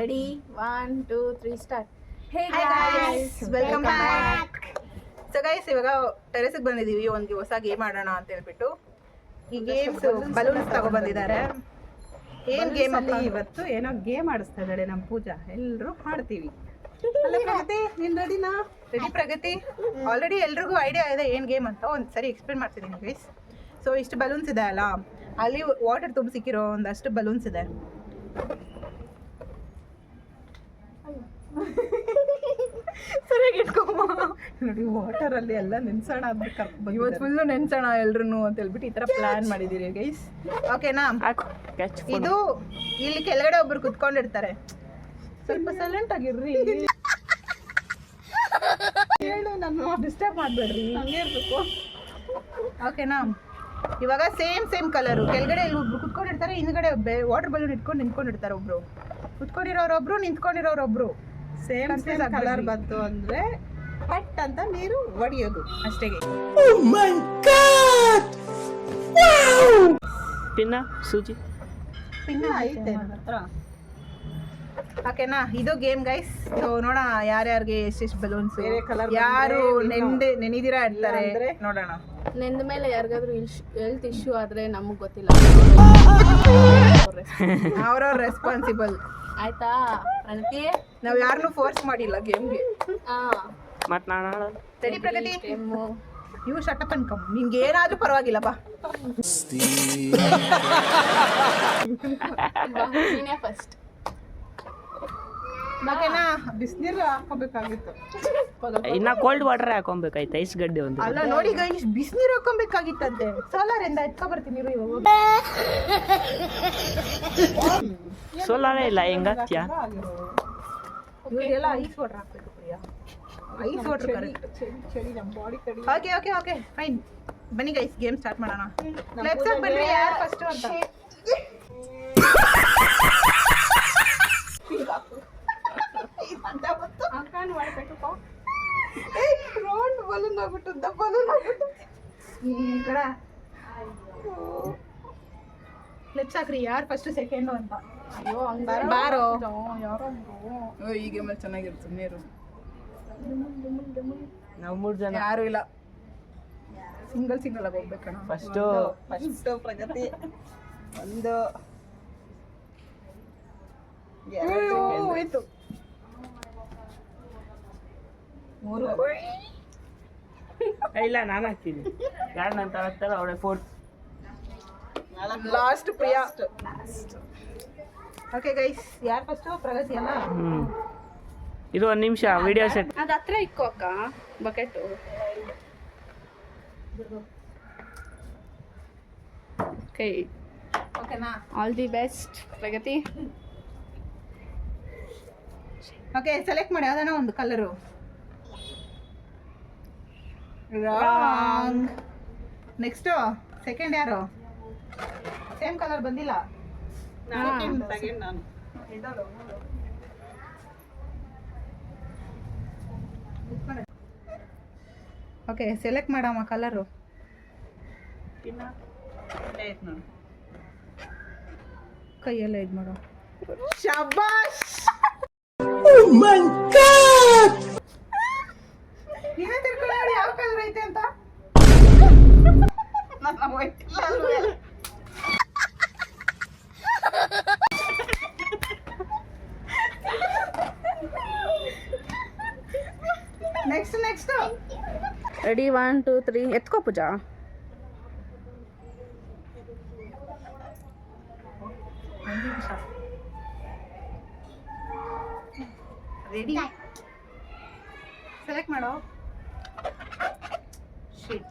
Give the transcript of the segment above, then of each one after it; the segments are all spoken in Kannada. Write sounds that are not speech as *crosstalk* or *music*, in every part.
Ready one two three start hey guys welcome back so guys ಇವಾಗ ಟೆರೆಸ್ಗೆ ಬಂದಿದ್ದೀವಿ ಒಂದು ಹೊಸ ಗೇಮ್ ಆಡೋಣ ಅಂತ ಹೇಳ್ಬಿಟ್ಟು. ಈ ಗೇಮ್ಸ್ ಬಲೂನ್ಸ್ ತಗೊಬಂದಿದ್ದಾರೆ ಏನ್ ಗೇಮ್ ಅಲ್ಲಿ ಇವತ್ತು ಏನೋ ಗೇಮ್ ಆಡಿಸ್ತಾ ಇದ್ದಾಳೆ ನಮ್ಮ ಪೂಜಾ. ಎಲ್ಲರೂ ಆಡ್ತೀವಿ. ಅಲ್ಲ ಪ್ರಗತಿ ನೀನ್ ರೆಡಿನಾ ರೆಡಿ ಪ್ರಗತಿ? ಆಲ್ರೆಡಿ ಎಲ್ರಿಗೂ ಐಡಿಯಾ ಇದೆ ಏನ್ ಗೇಮ್ ಅಂತ. ಒಂದು ಸರಿ ಎಕ್ಸ್ಪ್ಲೇನ್ ಮಾಡ್ತಿದ್ದೀನಿ ಗೈಸ್ ಸೊ ಇಷ್ಟು ಬಲೂನ್ಸ್ ಇದೆ ಅಲ್ಲ. ಅಲ್ಲಿ ವಾಟರ್ ತುಂಬಿಸಿಕ್ಕಿರೋ ಒಂದಷ್ಟು ಬಲೂನ್ಸ್ ಇದೆ. ಸರಿಯಾಗಿ ಇಟ್ಕೊಮ್ಮ ನೋಡಿ ವಾಟರ್ ಅಲ್ಲಿ ಎಲ್ಲ ನೆನ್ಸೋಣ ಅಂತ ಇವತ್ತು ಫುಲ್ಲು ನೆನ್ಸೋಣ ಎಲ್ರು ಅಂತ ಹೇಳ್ಬಿಟ್ಟು ಈ ತರ ಪ್ಲಾನ್ ಮಾಡಿದೀರಿ ಗೈಸ್ ಓಕೆನಾ ಇದು ಇಲ್ಲಿ ಕೆಳಗಡೆ ಒಬ್ರು ಕುತ್ಕೊಂಡಿರ್ತಾರೆ. ಸ್ವಲ್ಪ ಸೈಲೆಂಟ್ ಆಗಿರ್ರಿ. ಹೇಳು ನಾನು ಡಿಸ್ಟರ್ಬ್ ಮಾಡಬೇಡ್ರಿ. ಹಂಗೆ ಇರ್ಬೇಕು. ಓಕೆನಾ ಇವಾಗ ಸೇಮ್ ಸೇಮ್ ಕಲರು ಕೆಳಗಡೆ ಇಲ್ಲಿ ಒಬ್ರು ಕುತ್ಕೊಂಡಿರ್ತಾರೆ ಹಿಂದ್ಗಡೆ ವಾಟರ್ ಬಲೂನ್ ಇಟ್ಕೊಂಡು ನಿಂತ್ಕೊಂಡಿರ್ತಾರೆ ಒಬ್ರು. ಕುತ್ಕೊಂಡಿರೋರೊಬ್ರು ನಿಂತ್ಕೊಂಡಿರೋರೊಬ್ರು ಸೇಮ್ ಸೇಮ್ ಕಲರ್ ಬಂತು ಅಂದ್ರೆ ಪಟ್ ಅಂತ ನೀರು ಒಡೆಯೋದು ಅಷ್ಟೇ ಪಿನ್ನ ಸೂಜಿ. ಪಿನ್ನ ಐತೆ. ಹತ್ರ ಓಕೆನಾ ಇದು ಗೇಮ್ ಗೈಸ್ ಸೊ ನೋಡೋಣ ಯಾರ್ಯಾರಿಗೆ ಎಷ್ಟೆಷ್ಟು ಬಲೂನ್ಸ್ ಬೇರೆ ಯಾರು ನೆಂದೆ ನೆನೆದಿರಾ ಇರ್ತಾರೆ ನೋಡೋಣ. ನೆಂದ ಮೇಲೆ ಯಾರಿಗಾದ್ರೂ ಹೆಲ್ತ್ ಇಶ್ಯೂ ಆದ್ರೆ ನಮಗ್ ಗೊತ್ತಿಲ್ಲ. *laughs* ಅವ್ರವ್ರ ರೆಸ್ಪಾನ್ಸಿಬಲ್ ಆಯ್ತಾ? ಪ್ರಗತಿ ನಾವ್ ಯಾರನ್ನೂ ಫೋರ್ಸ್ ಮಾಡಿಲ್ಲ ಗೇಮ್ಗೆ ಹಾ ಮತ್ತು ನಾನು ಆಡೋದು ಸರಿ ಪ್ರಗತಿ. ನೀವು ಶಟಪ್ ಅನ್ಕಮ್ ನಿನ್ಗೆ ಏನಾದ್ರೂ ಪರವಾಗಿಲ್ಲ ಬಾ. *laughs* ಬಾ, ನೀನೇ ಫಸ್ಟ್ ಓಕೆನಾ ಬಿಸಿನೀರು ಹಾಕೋಬೇಕಾಗಿತ್ತು ಇನ್ನ ಕೋಲ್ಡ್ ವಾಟರ್ ಹಾಕೊಬೇಕಾಯ್ತು ಐಸ್ ಗಡ್ಡೆ ಒಂದು. ಅಲ್ಲ ನೋಡಿ ಗೈಸ್ ಬಿಸಿನೀರು ಹಾಕೊಬೇಕಾಗಿತ್ತಂತೆ ಸೋಲಾರ್ ಇಂದ ಎತ್ಕೊ ಬರ್ತೀನಿ ಇರು ಇವಾಗ ಸೋಲಾರೇ ಇಲ್ಲ ಹೆಂಗಾಗ್ತೀಯಾ ಇವರಿಗೆಲ್ಲ ಐಸ್ ವಾಟರ್ ಹಾಕ್ಬೇಕು ಪ್ರಿಯಾ. Ice water correct. ಚಳಿ ನಮ್ಮ ಬಾಡಿ ಕಡಿ. Okay okay okay fine. ಬನ್ನಿ ಗೈಸ್ ಗೇಮ್ ಸ್ಟಾರ್ಟ್ ಮಾಡೋಣ. ಲೆಟ್ಸ್ ಬನ್ನಿ ಯಾರು ಫಸ್ಟ್ ಅಂತ ಅಕ್ಕನ ಮಾಡ್ಬೇಕು ರೌಂಡ್ ಬಲೂನ್ ಆಗ್ಬಿಟ್ಟು ದಪ್ಪ ಬಲೂನ್ ಆಗ್ಬಿಟ್ಟು ಈ ಕಡೆ ಲೆಟ್ಸ್ ಹಾಕ್ರಿ ಯಾರು ಫಸ್ಟ್ ಸೆಕೆಂಡ್ ಅಂತ. ಅಯ್ಯೋ ಹಂಗ ಬಾರೋ. ಯಾರೋ ಈ ಗೇಮಲ್ಲಿ ಚೆನ್ನಾಗಿರುತ್ತೆ ನೀರು ನಾವು ಮೂರು ಜನ. ಯಾರು ಇಲ್ಲ. ಸಿಂಗಲ್ ಸಿಂಗಲ್ ಆಗಿ ಹೋಗ್ಬೇಕಣ ಫಸ್ಟು ಫಸ್ಟ್ ಪ್ರಗತಿ. ಒಂದು. ಹೋಯ್ತು. ಮೂರು. ಇಲ್ಲ ನಾನು ಹಾಕ್ತೀನಿ. ಯಾರು ನಂತರ ಹಾಕ್ತಾರೋ ಅವಳೆ fourth last Priya. Okay guys ಯಾರು ಫಸ್ಟು ಪ್ರಗತಿ ಅಲ್ಲ? ಹ್ಞೂ ಇದು ಒಂದು ನಿಮಿಷ ವಿಡಿಯೋ ಸೆಟ್ ಅದ ಹತ್ರ ಇಕ್ಕೋ ಅಕ್ಕ ಬಕೆಟು ಓಕೆ ಓಕೆನಾ all the best Pragati. Okay select ಮಾಡಿ ಯಾವ್ದಾನ ಒಂದು ಕಲರು ನೆಕ್ಸ್ಟು ಸೆಕೆಂಡ್ ಯಾರು? ಸೇಮ್ ಕಲರ್ ಬಂದಿಲ್ಲ. ಓಕೆ ಸೆಲೆಕ್ಟ್ ಮಾಡಮ್ಮ ಕಲರು ಆಯ್ತು ನಾನು ಕೈಯೆಲ್ಲ ಇದು ಮಾಡೋ. ಶಬಾಷ್! ನೋಡಿ ಯಾವ ಕಲರ್ ಐತೆ ಅಂತ. Next next ready one two three ಎತ್ಕೋ Pooja ready select ಮಾಡೋ ಶಿಟ್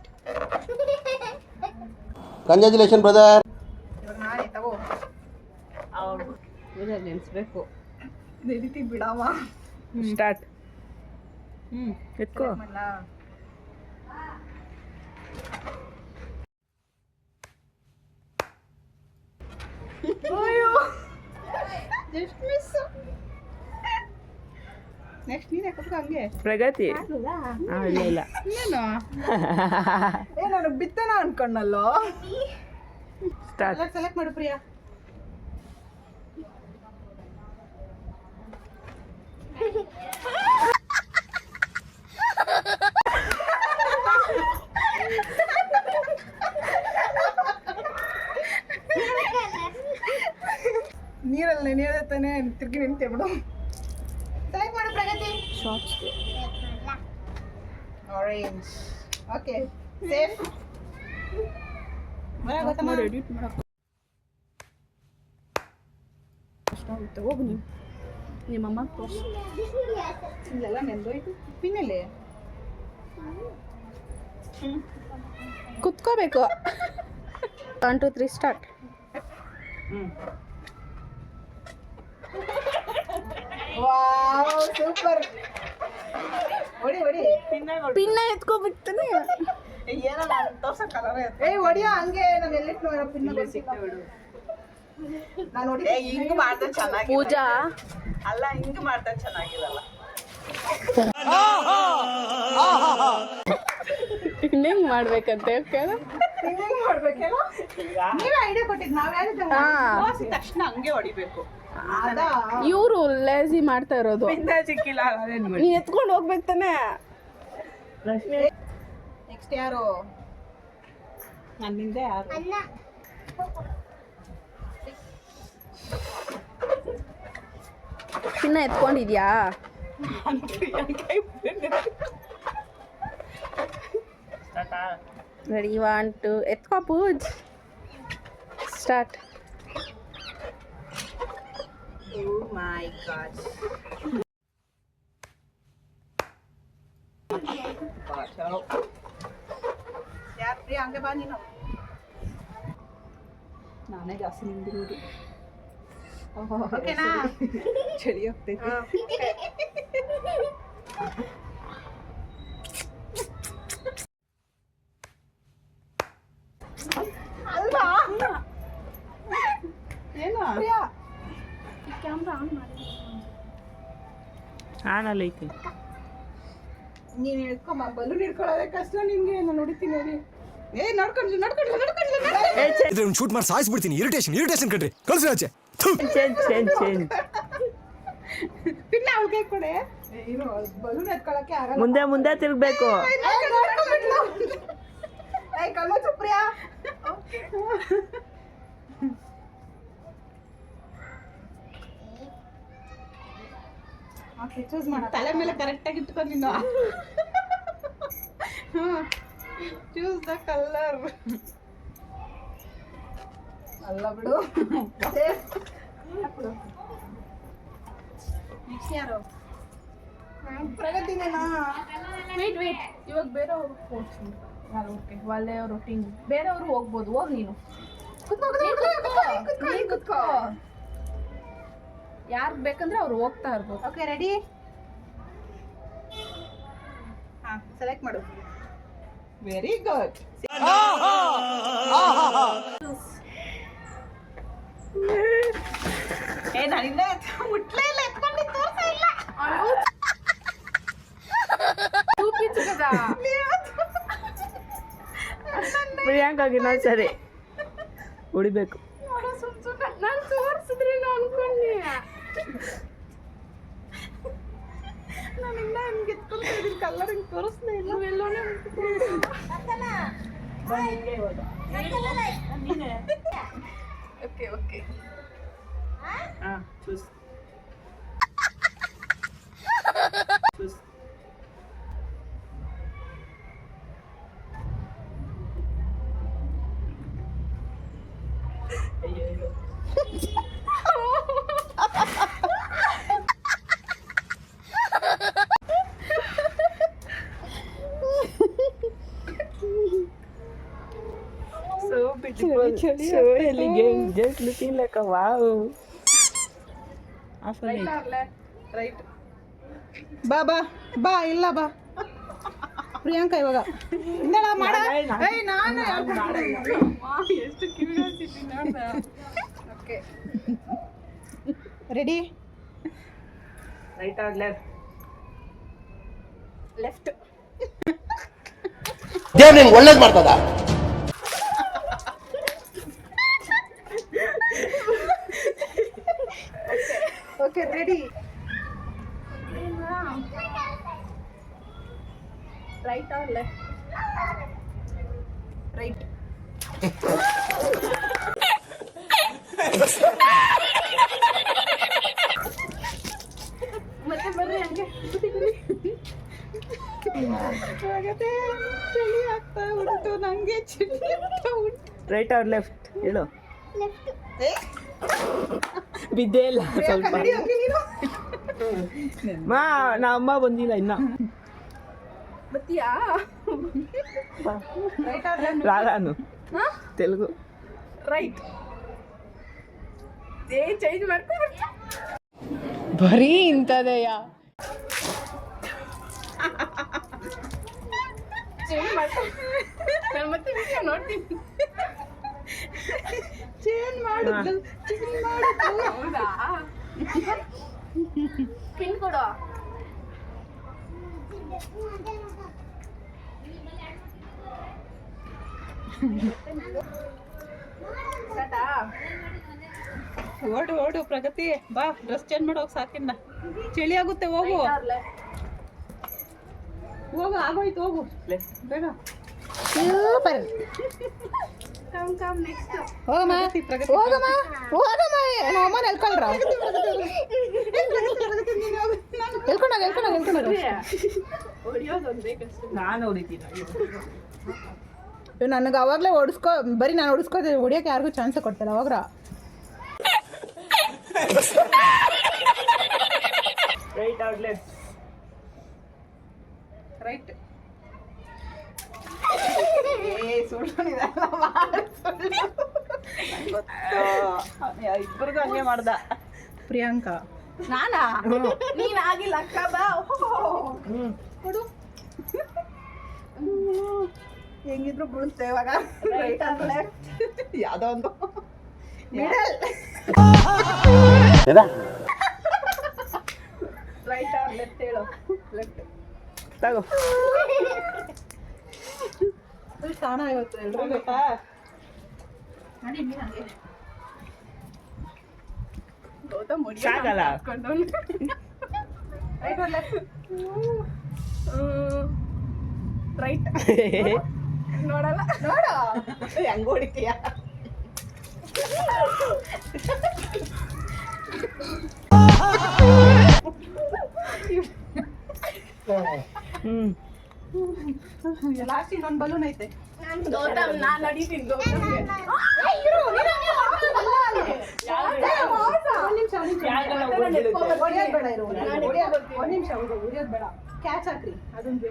ಕಂಗ್ರ್ಯಾಚುಲೇಷನ್ ಬ್ರದರ್ ಇವಾಗ ನಾನೇ ತಗೋ. ನೆನ್ಸ್ಬೇಕು. ನಡೀತಿ ಬಿಡವ. ಸ್ಟಾರ್ಟ್ ಹ್ಮ್. ಎತ್ಕೋ. ನೆಕ್ಸ್ಟ್ ನೀನು ಹಂಗೆ? ಪ್ರಗತಿ. ಇಲ್ಲ ಇಲ್ಲ. *laughs* ಏನು ಏ ಬಿತ್ತನ ಅನ್ಕೊಂಡಲ್ಲೋ? ಸ್ಟಾರ್ಟ್ ಸೆಲೆಕ್ಟ್ ಮಾಡು ಪ್ರಿಯಾ. *laughs* ತಾನೆ ತಿರ್ಗಿ ನಿಂತೆ ಬಿಡು. ಸೆಲೆಕ್ಟ್ ಮಾಡು ಪ್ರಗತಿ. ಶಾರ್ಟ್ಸ್ಗೆ ಆರೆಂಜ್ ಓಕೆ ಸೇಫ್ ಮಾಡಿ ಎಡಿಟ್ ಮಾಡಕ್ಕೆ ಕಷ್ಟ ಆಗುತ್ತೆ ಹೋಗು. ನೀವು ನಿಮ್ಮಮ್ಮ ತೋರಿಸು. ಇಲ್ಲೆಲ್ಲ ನೆಂದೋಯ್ತು ಪಿನ್ನಲ್ಲಿ. ಕುತ್ಕೋಬೇಕು. One two three start wow super ಹೊಡಿ ಹೊಡಿ. ಪಿನ್ನ ಎತ್ಕೋಬಿಡ್ತಾನೆ. ಏ ಹೊಡಿಯೋ ಹಂಗೆ ನಾನು ಎಲ್ಲಿಟ್ಟು ಪಿನ್ನ ನಾನು ಹೊಡಿ ಹಿಂಗ್ ಮಾಡ್ದ ಚೆನ್ನಾಗಿ ಪೂಜಾ? ಅಲ್ಲ ಹಿಂಗ್ ಮಾಡ್ದ ಚೆನ್ನಾಗಿರಲ್ಲ ಇನ್ನೇಂಗ್ ಮಾಡ್ಬೇಕಂತೆ ಮಾಡ್ಬೇಕೇನೋ ನೀವೇ ಐಡಿಯಾ ಕೊಟ್ಟಿದ್ ನಾವ್ ಯಾರಿದ್ದ ತಕ್ಷಣ ಹಂಗೆ ಹೊಡಿಬೇಕು. ಇವರು ಲೇಸಿ ಮಾಡ್ತಾ ಇರೋದು. ನೀನ್ ಎತ್ಕೊಂಡು ಹೋಗ್ಬೇಕು ತಾನೆ. ನೆಕ್ಸ್ಟ್ ಯಾರು? ನನ್ನಿಂದ ಯಾರು? ಚಿನ್ನ ಎತ್ಕೊಂಡಿದ್ಯಾ? ರೆಡಿ ವಾಂಟ್ ಟು ಎತ್ಕೋ ಪೂಜ್. ಸ್ಟಾರ್ಟ್ ಓ ಮೈ ಗಾಡ್ ಯಾರು ಪ್ರಿಯ ಹಂಗೆ ಬಾ ನೀನು ನಾನೇ ಜಾಸ್ತಿ ನಿಂದಿರೋದು. ಓಕೆನಾ *laughs* ಚಳಿ ಹೋಗ್ತೈತಿ ಅಲ್ವಾ ಏನು ಪ್ರಿಯ ಕ್ಯಾಮ್ರಾ ನೀನು ಮಾಡಿ ಆನಲ್ಲಿ ಐತಿ. ಹಿಡ್ಕೊಂಬ ಬಲೂನ್ ಹಿಡ್ಕೊಳ್ಳೋದೇ ಕಷ್ಟ ನಿನ್ಗೆ ನಾನು ಹೊಡಿತೀನಿ ನೋಡಿ ಏ ನಡ್ಕೊಂಡು ನೋಡ್ಕೊಂಡ್ಲಿ ನೋಡ್ಕೊಂಡ್ಲಿ ಇದ್ರೆ ಒಂದು ಶೂಟ್ ಮಾಡಿ ಸಾಯಿಸ್ಬಿಡ್ತೀನಿ ಇರಿಟೇಷನ್ ಇರಿಟೇಷನ್ ಕಣ್ರಿ. ಕಳ್ಸಿ ಆಚೆ. ಥು. ಚೇಂಜ್ ಚೇಂಜ್ ಚೇಂಜ್ ಪಿನ್ನ ಅವ್ಳ ಕೈ ಕೊಡೆ ಇರು ಬಲೂನ್ ಎತ್ಕೊಳಕ್ಕೆ ಆಗಲ್ಲ. ಮುಂದೆ ಮುಂದೆ ತಿರ್ಗ್ಬೇಕು ಏ, ನೋಡ್ಕೊಂಡ್ಬಿಟ್ಲು. ಏ ಕಲ್ಮಚ್ಚು ಪ್ರಿಯಾ ಚೂಸ್ ಮಾಡ. ತಲೆ ಮೇಲೆ ಕರೆಕ್ಟ್ ಆಗಿ ಇಟ್ಕೊಂಡು ನೀನು ಚೂಸ್ ದ ಕಲರ್ ಅಲ್ಲ ಬಿಡು. ನೆಕ್ಸ್ಟ್ ಯಾರು? ಪ್ರಗತಿನೇನಾ? ವೇಟ್ ವೇಟ್ ಇವಾಗ ಬೇರೆಯವರು ಕೋಚ್ ಯಾರು? ಓಕೆ ಒಳ್ಳೆಯವರು ಟೀಮ್ ಬೇರೆಯವರು ಹೋಗ್ಬೋದು. ಹೋಗ್ ನೀನು. ಕುತ್ಕೋ ಕುತ್ಕೋ ನೀನ್ ಕುತ್ಕೋ. ಯಾರು ಬೇಕಂದ್ರೆ ಅವ್ರು ಹೋಗ್ತಾ ಇರ್ಬೋದು. ಓಕೆ ರೆಡಿ ಹಾಂ ಸೆಲೆಕ್ಟ್ ಮಾಡು. ವೆರಿ ಗುಡ್ ಏ ನಾನಿಂದ ಮುಟ್ಲೇ ಇಲ್ಲ *laughs* ಉಡಿಬೇಕು ಓಕೆ ಓಕೆ ಹಾಂ choose choose So beautiful, so elegant, just looking like a wow. Awesome. Right ಬಾ ಬಾ ಬಾ ಇಲ್ಲ ಬಾ. ಪ್ರಿಯಾಂಕಾ ಇವಾಗ. ಇಂದಳ ಮಾಡ. ಏಯ್ ನಾನು ಎಷ್ಟು ಕ್ಯೂರಿಯಾಸಿಟಿ ನೋಡ್ದ okay. Ready right or left? Left ದೇವ್ರು ನಿನ್ಗೆ ಒಳ್ಳೇದು ಮಾಡ್ತದ okay ready right or left right Pragati ಚಳಿ ಆಗ್ತಾ ಉಂಟು ನಂಗೆ ಚಳಿ ಆಗ್ತಾ ಉಂಟು. ರೈಟ್ ಆರ್ ಲೆಫ್ಟ್ ಹೇಳು. ಬಿದ್ದೇ ಇಲ್ಲ ಸ್ವಲ್ಪ. ಮಾ ನಾ ಅಮ್ಮ ಬಂದಿಲ್ಲ ಇನ್ನ. ರಾಧಾನು. ತೆಲುಗು. ರೈಟ್ ಚೇಂಜ್ ಮಾಡ್ಕೊ ಬರೀ ಇಂಥದೆಯಾ? ಓಡು ಓಡು ಪ್ರಗತಿ ಬಾ ಡ್ರೆಸ್ ಚೇಂಜ್ ಮಾಡೋಕೆ ಸಾಕಿನ್ನ ಚಳಿ ಆಗುತ್ತೆ ಹೋಗು. ಹೋಗು ಆಗೋಯ್ತು ಹೋಗು. ಬೇಗ. ಸೂಪರ್. ಹೋಗಮ್ಮ. ಹೋಗಮ್ಮ. ಹೋಗಮ್ಮ. ನಮ್ಮ ಅಮ್ಮ ಎಲ್ಕೊಳ್ರ ಎಲ್ಕೊಂಡೋಗ ಎಲ್ಕೊಂಡೋಗ ಎಲ್ಕೊಂಡೋಗ ಹೊಡಿಯೋದೊಂದು ಬೇಕಷ್ಟೇ. ನಾನು ಹೊಡಿತೀನಿ ನನಗೆ ಅವಾಗಲೇ ಓಡಿಸ್ಕೊ ಬರೀ ನಾನು ಓಡಿಸ್ಕೋದೆ ಹೊಡಿಯೋಕೆ ಯಾರಿಗೂ ಚಾನ್ಸ್ ಕೊಡ್ತಾರೆ ಅವಾಗ ರೈಟ್ ಲೆಫ್ಟ್ ರೈಟ್ ಇಬ್ಬರಿಗೂ ಹಂಗೆ ಮಾಡ್ದ. ಪ್ರಿಯಾಂಕಾ. ನಾನಾ? ನೀನ್ ಆಗಿಲ್ಲ ಅಕ್ಕ ಬಾ. ಕೊಡು. ಹೆಂಗಿದ್ರು ಬೀಳುತ್ತೆ ಇವಾಗ. ರೈಟ್ ಆರ್ ಲೆಫ್ಟ್ ಯಾವುದೋ ಒಂದು. ರೈಟ್ ಆರ್ ಲೆಫ್ಟ್ ಹೇಳು. ಲೆಫ್ಟ್ ತಗೋ ಸ್ನಾನ ಇವತ್ತು ಎಲ್ರು ಗೊತ್ತಾ ನಡಿ ನೀನ್ ಹಂಗೆ ಗೌತಮ್ ಹೊಡಿಯೋಣ ಸಾಕಲ್ಲ? ಅಂತ ಅನ್ಕೊಂಡವ್ನು. ರೈಟ್ ಲೆಫ್ಟ್ ಹ್ಮ್. ರೈಟ್ ನೋಡಲ್ಲ ನೋಡು ಹೆಂಗ್ ಹೊಡಿತೀಯ ಹ್ಮ್. ಲಾಸ್ಟ್ ಇನ್ನೊಂದು ಬಲೂನ್ ಐತೆ. ಗೌತಮ್ ನಾನ್ ನಡೀತೀನಿ ಬರ್ತೀನಿ. ಒಂದ್ ನಿಮಿಷ ಬೇಡ? ಕ್ಯಾಚ್ ಹಾಕ್ರಿ. ಅದೊಂದು.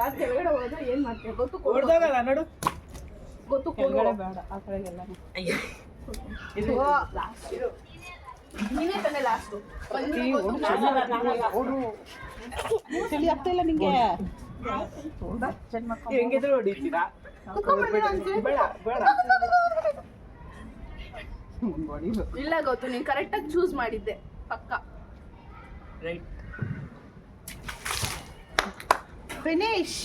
ಆ ಕೆಳಗಡೆ ಹೋದ್ರೆ ಏನ್ ಮಾಡ್ತೀವಿ ಗೊತ್ತು ನೋಡು. ಬೇಡ. ಆ ಕಡೆಗೆಲ್ಲ. ಇರು. ನೀನೇ ತಾನೇ ಲಾಸ್ಟ್ ಚಳಿ ಆಗ್ತಾ ಇಲ್ಲ ನಿಂಗೆ. ಹೆಂಗಿದ್ರು ಹೊಡಿತೀರಾ ಬೇಡ ಬೇಡ ಇಲ್ಲ ಗೊತ್ತು ನೀನ್ ಕರೆಕ್ಟ್ ಆಗಿ ಚೂಸ್ ಮಾಡಿದ್ದೆ. ಪಕ್ಕ. ರೈಟ್ ಫಿನಿಶ್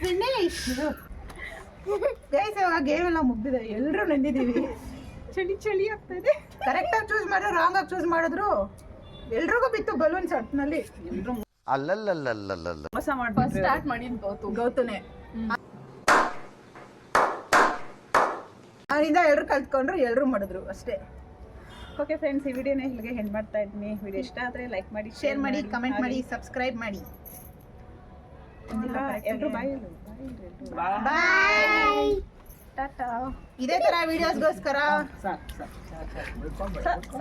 ಫಿನಿಶ್ ಗೈಸ್ ಆ ಗೇಮ್ ಎಲ್ಲ ಮುಗ್ದಿದೆ. ಎಲ್ಲರೂ ನಂದಿದೀವಿ ಚಳಿ ಚಳಿ ಆಗ್ತಾ ಇದೆ. ಕರೆಕ್ಟ್ ಆಗಿ ಚೂಸ್ ಮಾಡಿದ್ರು ರಾಂಗ್ ಆಗಿ ಚೂಸ್ ಮಾಡಿದ್ರು ಎಲ್ರಿಗೂ ಬಿತ್ತು ಬಲೂನ್ಸ್ ಒಟ್ಟಿನಲ್ಲಿ ಅಲ್ಲಲ್ಲಲ್ಲಲ್ಲಲ್ಲ ಮೋಸ ಫಸ್ಟ್ ಮಾಡ್ಬಿಟ್ರೆ. ಸ್ಟಾರ್ಟ್ ಮಾಡಿ ಗೌತು ಗೌತುನೆ ಅವನಿಂದ ಎಲ್ರು ಕಲ್ತ್ಕೊಂಡ್ರು ಎಲ್ಲರೂ ಮಾಡಿದ್ರು ಅಷ್ಟೇ. ಓಕೆ ಫ್ರೆಂಡ್ಸ್ ಈ ವಿಡಿಯೋನೇ ಇಲ್ಲಿಗೆ ಹೆಣ್ಣು ಮಾಡ್ತಾ ಇದ್ದೀನಿ. ವಿಡಿಯೋ ಇಷ್ಟ ಆದರೆ ಲೈಕ್ ಮಾಡಿ ಶೇರ್ ಮಾಡಿ ಕಮೆಂಟ್ ಮಾಡಿ ಸಬ್ಸ್ಕ್ರೈಬ್ ಮಾಡಿ. ಎಲ್ಲರೂ ಬಾಯ್ ಬಾಯ್ ಟಾಟಾ. ಇದೇ ತರ ವಿಡಿಯೋಸ್ಗೋಸ್ಕರ ಸಾಕು